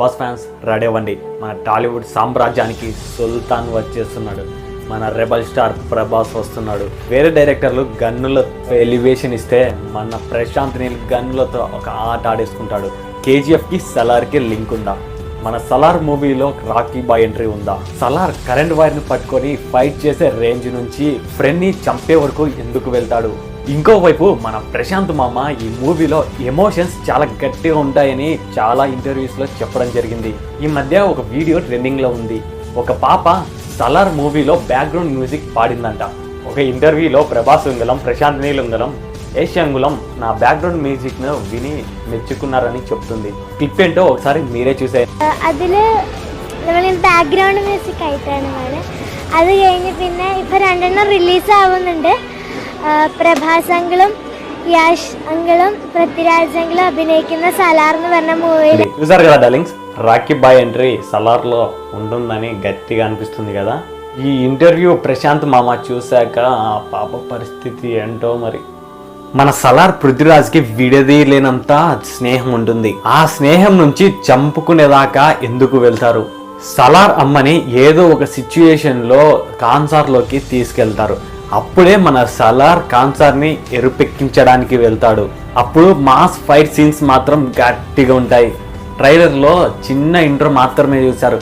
Prabhas fans రెడేవ్వండి మన టాలీవుడ్ సామ్రాజ్యానికి సుల్తాన్ వచ్చేస్తున్నాడు. మన రెబల్ స్టార్ ప్రభాస్ వస్తున్నాడు. వేరే డైరెక్టర్లు గన్నులతో ఎలివేషన్ ఇస్తే మన ప్రశాంత్ నీల్ గన్నులతో ఒక ఆట ఆడేసుకుంటాడు. కేజీఎఫ్కి సలార్కి లింక్ ఉందా? మన సలార్ మూవీలో రాకీ బాయ్ ఎంట్రీ ఉందా? సలార్ కరెంట్ వైర్ని పట్టుకొని ఫైట్ చేసే రేంజ్ నుంచి ఫ్రెండ్ని చంపే వరకు ఎందుకు వెళ్తాడు? ఇంకోవైపు మన ప్రశాంత్ మామ ఈ మూవీలో ఎమోషన్స్ చాలా గట్టిగా ఉంటాయని చాలా ఇంటర్వ్యూస్లో చెప్పడం జరిగింది ఈ మధ్య ఒక వీడియో ట్రెండింగ్లో ఉంది ఒక పాప సలార్ మూవీలో బ్యాక్గ్రౌండ్ మ్యూజిక్ పాడిందంట ఒక ఇంటర్వ్యూలో ప్రభాస్ ఉంగలం ప్రశాంత్ నీల్ ఉంగలం యశ్ అంగుళం నా బ్యాక్గ్రౌండ్ మ్యూజిక్ను విని మెచ్చుకున్నారని చెప్తుంది క్లిప్ ఏంటో ఒకసారి మీరే చూసే അതിൽ നമ്മൾ ബാക്ക്ഗ്രൗണ്ട് മ്യൂസിക് ആയിട്ടാണ് വേണം അത് കഴിഞ്ഞ് പിന്നെ ഇപ്പോൾ രണ്ടെണ്ണം റിലീസ് ആവുന്നുണ്ട് ആ, പ്രഭാസ് അങ്കിളും യാഷ് അങ്കിളും പൃഥ്വിരാജ് അങ്കിളും അഭിനയിക്കുന്ന സലാർ എന്ന് പറഞ്ഞ മൂവിയിൽ చూసారు కదా డార్లింగ్స్ రాకీ బాయ్ ఎంట్రీ సలార్లో ఉంటుందని గట్టిగా అనిపిస్తుంది కదా ఈ ఇంటర్వ్యూ ప్రశాంత్ మామ చూశాక ఆ పాప పరిస్థితి ఏంటో మరి మన సలార్ పృథ్వీరాజ్కి విడదీయలేనంత స్నేహం ఉంటుంది ఆ స్నేహం నుంచి చంపుకునేదాకా ఎందుకు వెళ్తారు సలార్ అమ్మని ఏదో ఒక సిచ్యుయేషన్లో కాన్సార్లోకి తీసుకెళ్తారు అప్పుడే మన సలార్ కాన్సార్ని ఎరుపెక్కించడానికి వెళ్తాడు. అప్పుడు మాస్ ఫైట్ సీన్స్ మాత్రం గట్టిగా ఉంటాయి. ట్రైలర్లో చిన్న ఇంట్రో మాత్రమే చూశారు.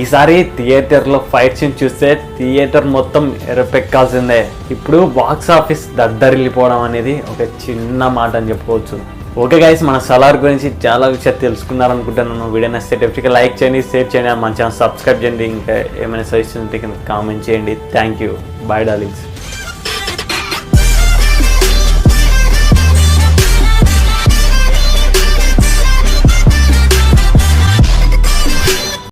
ఈసారి థియేటర్లో ఫైట్ సీన్ చూస్తే థియేటర్ మొత్తం ఎరపెక్కాల్సిందే. ఇప్పుడు బాక్స్ ఆఫీస్ దద్దరిల్లిపోవడం అనేది ఒక చిన్న మాట అని చెప్పుకోవచ్చు. ఓకే గైస్ మన సలార్ గురించి చాలా విషయాలు తెలుసుకున్నారనుకుంటున్నాను. వీడియో నచ్చితే డెఫినెట్గా లైక్ చేయండి షేర్ చేయండి మన ఛానల్ సబ్స్క్రైబ్ చేయండి. ఇంకా ఏమైనా సజెషన్ ఉంటే కింద కామెంట్ చేయండి. Thank you bye darlings